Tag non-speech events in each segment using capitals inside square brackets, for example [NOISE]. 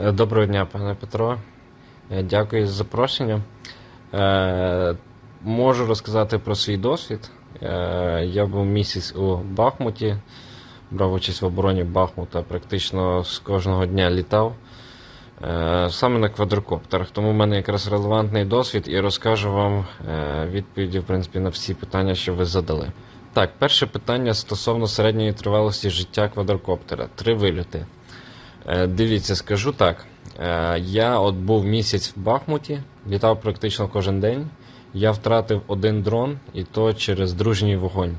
Е, Доброго дня, пане Петро. Е, Дякую за запрошення. Е, Можу розказати про свій досвід. Я був місяць у Бахмуті, брав участь в обороні Бахмута, практично з кожного дня літав. Саме на квадрокоптерах. Тому в мене якраз релевантний досвід і розкажу вам відповіді в принципі, на всі питання, що ви задали. Так, перше питання стосовно середньої тривалості життя квадрокоптера. Три вильоти. Е, Дивіться, скажу так. Е, Я от був місяць в Бахмуті, літав практично кожен день. Я втратив один дрон, і то через дружній вогонь.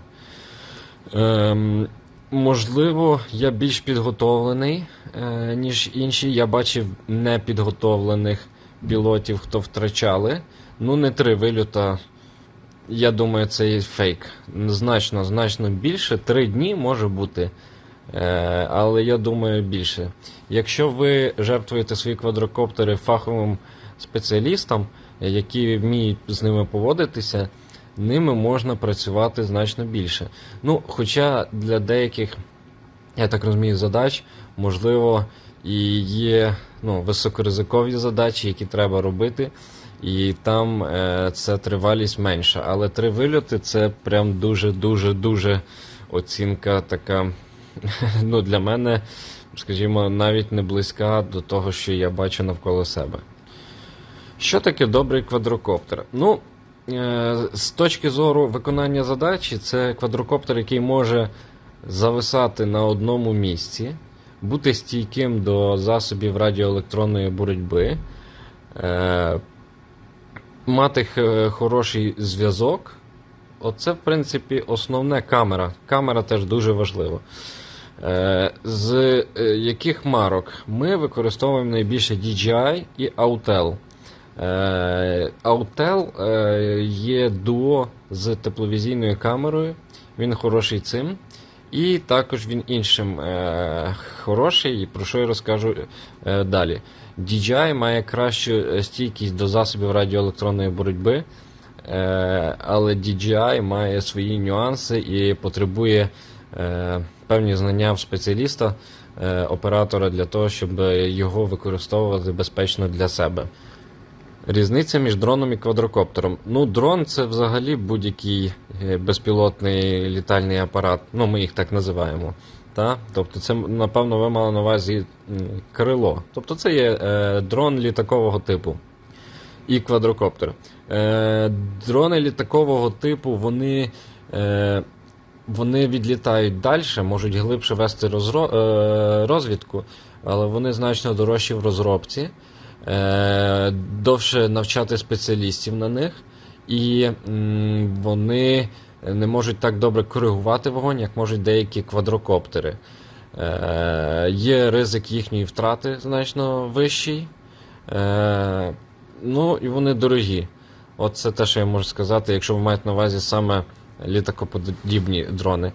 Ем, можливо, я більш підготовлений, е, ніж інші. Я бачив непідготовлених пілотів, хто втрачали. Ну, не три вильота. Я думаю, це є фейк. Значно, значно більше. Три дні може бути. Е, але я думаю більше. Якщо ви жертвуєте свої квадрокоптери фаховим спеціалістам, які вміють з ними поводитися, ними можна працювати значно більше. Ну, хоча для деяких, я так розумію, задач, можливо, і є ну, високоризикові задачі, які треба робити. І там е, це тривалість менша. Але три вильоти це прям дуже-дуже дуже оцінка така [LAUGHS] ну, для мене, скажімо, навіть не близька до того, що я бачу навколо себе. Що таке добрий квадрокоптер? Ну, е, з точки зору виконання задачі, це квадрокоптер, який може зависати на одному місці, бути стійким до засобів радіоелектронної боротьби, е, мати хороший зв'язок. Оце, в принципі, основне камера. Камера теж дуже важлива. Е, З е, яких марок? Ми використовуємо найбільше DJI і Autel. Е, Autel є дуо з тепловізійною камерою. Він хороший цим. І також він іншим хороший, про що я розкажу далі. DJI має кращу стійкість до засобів радіоелектронної боротьби, але DJI має свої нюанси і потребує певні знання в спеціаліста, е, оператора для того, щоб його використовувати безпечно для себе. Різниця між дроном і квадрокоптером. Ну, дрон це взагалі будь-який е, безпілотний літальний апарат. Ну, ми їх так називаємо. Та? Тобто, це, напевно, ви мали на увазі крило. Тобто, це є е, дрон літакового типу і квадрокоптер. Е, дрони літакового типу, вони. Е, вони відлітають далі, можуть глибше вести розро... е, розвідку, але вони значно дорожчі в розробці, е, довше навчати спеціалістів на них, і вони не можуть так добре коригувати вогонь, як можуть деякі квадрокоптери. Е, є ризик їхньої втрати значно вищий. Ну і вони дорогі. От це те, що я можу сказати, якщо ви маєте на увазі саме літакоподібні дрони.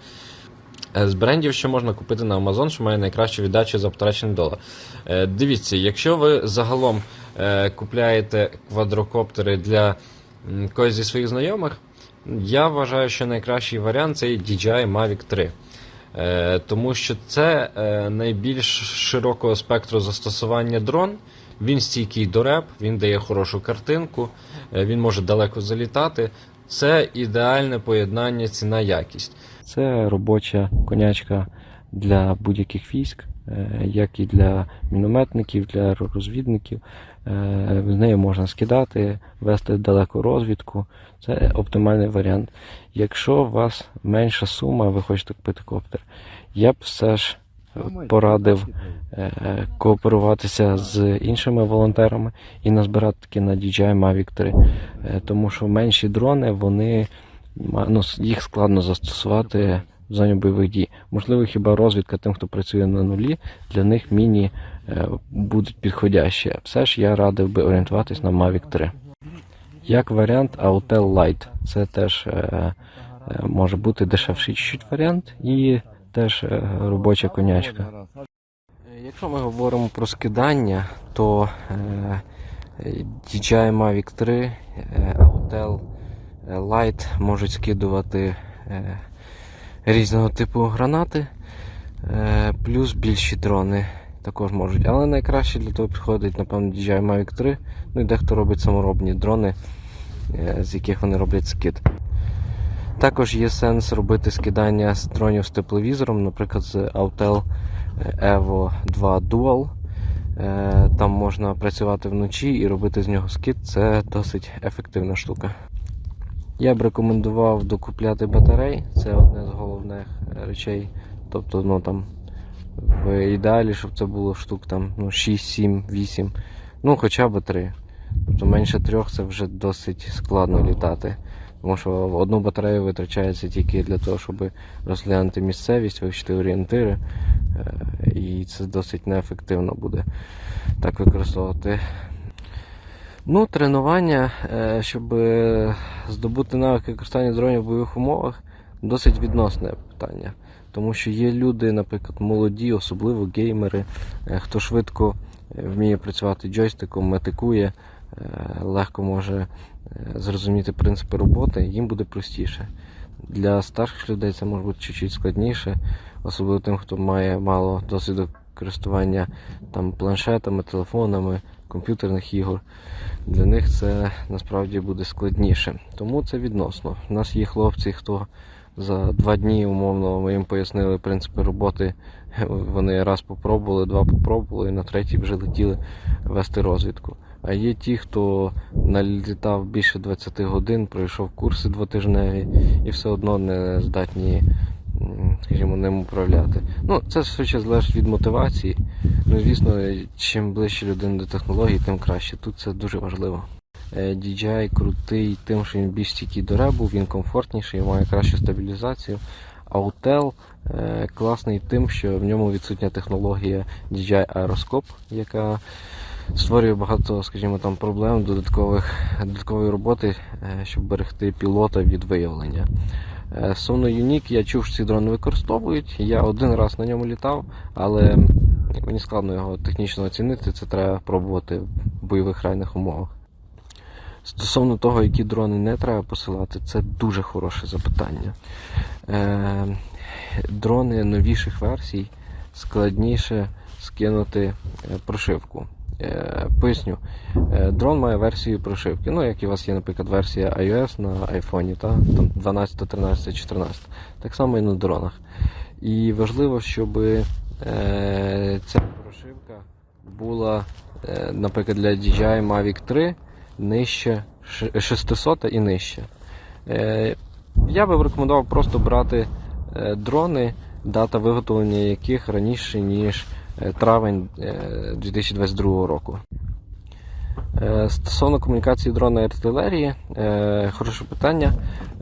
Е, З брендів, що можна купити на Amazon, що має найкращу віддачу за потрачений долар. Е, Дивіться, якщо ви загалом е, купляєте квадрокоптери для когось зі своїх знайомих, я вважаю, що найкращий варіант це DJI Mavic 3. Е, Тому що це найбільш широкого спектру застосування дрон. Він стійкий до реп, він дає хорошу картинку, він може далеко залітати. Це ідеальне поєднання ціна-якість. Це робоча конячка для будь-яких військ, е, як і для мінометників, для розвідників. Е, З нею можна скидати, вести далеку розвідку. Це оптимальний варіант. Якщо у вас менша сума, ви хочете купити коптер, я б все ж порадив е, кооперуватися з іншими волонтерами і назбирати таки на DJI Mavic 3. Е, Тому що менші дрони, вони ну, їх складно застосувати в зоні бойових дій. Можливо, хіба розвідка тим, хто працює на нулі, для них міні е, будуть підходящі. Все ж я радив би орієнтуватись на Mavic 3. Як варіант, Autel Lite. Це теж е, е, може бути дешевший чуть варіант і теж е, робоча конячка. Е, Якщо ми говоримо про скидання, то е, е, DJI Mavic 3, е, Autel е, Lite можуть скидувати е, різного типу гранати, е, плюс більші дрони. також можуть. Але найкраще для того підходить, напевно, DJI Mavic 3. Ну і дехто робить саморобні дрони, е, з яких вони роблять скид. Також є сенс робити скидання дронів з тепловізором, наприклад, з Autel Evo 2 Dual. Е, Там можна працювати вночі і робити з нього скид. Це досить ефективна штука. Я б рекомендував докупляти батарей, це одне з головних е, речей. Тобто, ну там в ідеалі, щоб це було штук там ну, 6, 7, 8, ну хоча б 3. Тобто менше трьох це вже досить складно літати. Тому що одну батарею витрачається тільки для того, щоб розглянути місцевість, вивчити орієнтири. Е, І це досить неефективно буде так використовувати. Ну, тренування, е, щоб здобути навики використання дронів в бойових умовах, досить відносне питання. Тому що є люди, наприклад, молоді, особливо геймери, е, хто швидко вміє працювати джойстиком, метикує, легко може е, зрозуміти принципи роботи, їм буде простіше. Для старших людей це може бути чуть-чуть складніше, особливо тим, хто має мало досвіду користування там, планшетами, телефонами, комп'ютерних ігор. Для них це насправді буде складніше. Тому це відносно. У нас є хлопці, хто за два дні, умовно, ми їм пояснили принципи роботи. Вони раз попробували, два попробували, і на третій вже летіли вести розвідку. А є ті, хто налітав більше 20 годин, пройшов курси двотижневі і все одно не здатні, скажімо, ним управляти. Ну, це ще залежить від мотивації. Ну, звісно, чим ближче людина до технологій, тим краще. Тут це дуже важливо. Е, DJI крутий тим, що він більш стійкий до ребу, він комфортніший, має кращу стабілізацію. Autel е, класний тим, що в ньому відсутня технологія DJI Aeroscope, яка створює багато, скажімо, там проблем додаткових, додаткової роботи, е, щоб берегти пілота від виявлення. Е, Sono Unique, я чув, що ці дрони використовують. Я один раз на ньому літав, але мені складно його технічно оцінити. Це треба пробувати в бойових реальних умовах. Стосовно того, які дрони не треба посилати, це дуже хороше запитання. Е, дрони новіших версій складніше скинути е, прошивку. Е, поясню, Е, дрон має версію прошивки. Ну, як і у вас є, наприклад, версія iOS на iPhone, та? там 12, 13, 14. Так само і на дронах. І важливо, щоб е, ця прошивка була, наприклад, для DJI Mavic 3 нижче 600 і нижче. Я би рекомендував просто брати дрони, дата виготовлення яких раніше, ніж травень е, 2022 року. Е, Стосовно комунікації дрона і артилерії, е, хороше питання.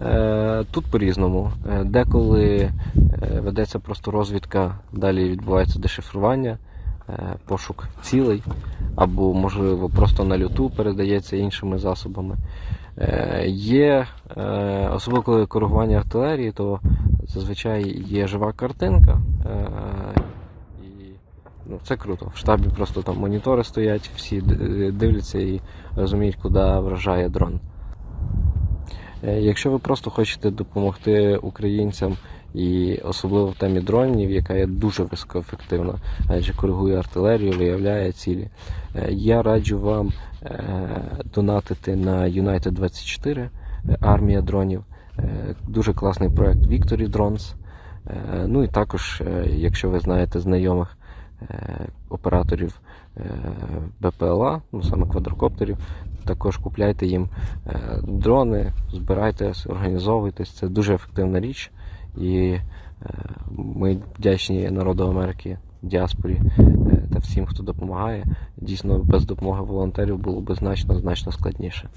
Е, Тут по-різному. Е, Деколи е, ведеться просто розвідка, далі відбувається дешифрування, е, пошук цілей, або, можливо, просто на люту передається іншими засобами. Е, Є, е, особливо коли коригування артилерії, то зазвичай є жива картинка. Ну, це круто. В штабі просто там монітори стоять, всі дивляться і розуміють, куди вражає дрон. Е, Якщо ви просто хочете допомогти українцям і особливо в темі дронів, яка є дуже високоефективна, адже коригує артилерію, виявляє цілі, е, я раджу вам е, донатити на United 24 е, армія дронів. Дуже класний проект Victory Drones. Ну і також, якщо ви знаєте знайомих операторів е, БПЛА, ну саме квадрокоптерів, також купляйте їм е, дрони, збирайтесь, організовуйтесь. Це дуже ефективна річ. І е, ми вдячні народу Америки, діаспорі е, та всім, хто допомагає. Дійсно, без допомоги волонтерів було б значно значно складніше.